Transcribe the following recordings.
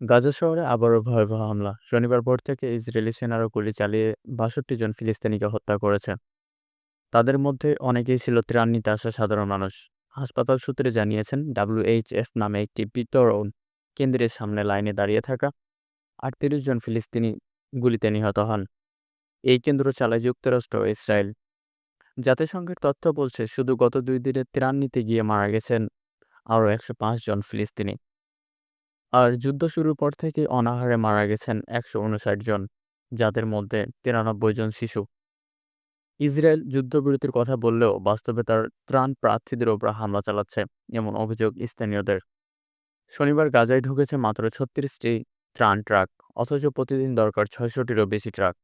গাজা শহরে আবারও ভয়াবহ হামলা। শনিবার ভোর থেকে ইসরায়েলি সেনারা গুলি চালিয়ে বাষট্টি জন ফিলিস্তিনিকে হত্যা করেছে। তাদের মধ্যে অনেকেই ছিল ত্রাণ নিতে আসা সাধারণ মানুষ। হাসপাতাল সূত্রে জানিয়েছেন ডাব্লিউএইচএফ নামে একটি বিতরণ কেন্দ্রের সামনে লাইনে দাঁড়িয়ে থাকা আটত্রিশ জন ফিলিস্তিনি গুলিতে নিহত হন। এই কেন্দ্র চালায় যুক্তরাষ্ট্র ইসরায়েল। জাতিসংঘের তথ্য বলছে, শুধু গত দুই দিনে ত্রাণ নিতে গিয়ে মারা গেছেন আরও একশো পাঁচ জন ফিলিস্তিনি। আর যুদ্ধ শুরুর পর থেকে অনাহারে মারা গেছেন একশো উনষাট জন, যাদের মধ্যে তিরানব্বই জন শিশু। ইসরায়েল যুদ্ধবিরতির কথা বললেও বাস্তবে তার ত্রাণ প্রার্থীদের ওপর হামলা চালাচ্ছে এমন অভিযোগ স্থানীয়দের। শনিবার গাজায় ঢুকেছে মাত্র ছত্রিশটি ত্রাণ ট্রাক, অথচ প্রতিদিন দরকার ছয়শটিরও বেশি ট্রাক।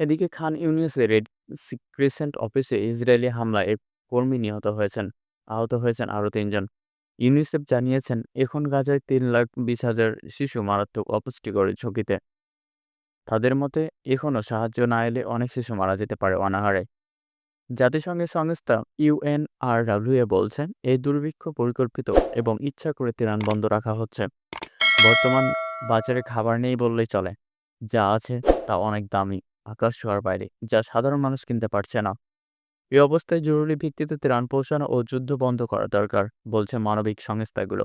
এদিকে খান ইউনিসের রেড ক্রিসেন্ট অফিসে ইসরায়েলি হামলায় এক কর্মী নিহত হয়েছেন, আহত হয়েছেন আরও তিনজন। ইউনিসেফ জানিয়েছেন, এখন গাজায় তিন লাখ বিশ হাজার শিশু মারাত্মক অপুষ্টিকরের ঝুঁকিতে। তাদের মতে এখনও সাহায্য না এলে অনেক শিশু মারা যেতে পারে অনাহারে। জাতিসংঘের সংস্থা ইউএনআরডাব্লিউএ বলছেন এই দুর্ভিক্ষ পরিকল্পিত এবং ইচ্ছা করে ত্রাণ বন্ধ রাখা হচ্ছে। বর্তমান বাজারে খাবার নেই বললেই চলে। যা আছে তা অনেক দামি। আকাশ ছোঁয়ার বাইরে। যা সাধারণ মানুষ কিনতে পারছে না। এই অবস্থায় জরুরি ভিত্তিতে ত্রাণ পৌঁছানো ও যুদ্ধ বন্ধ করা দরকার বলছে মানবিক সংস্থাগুলো।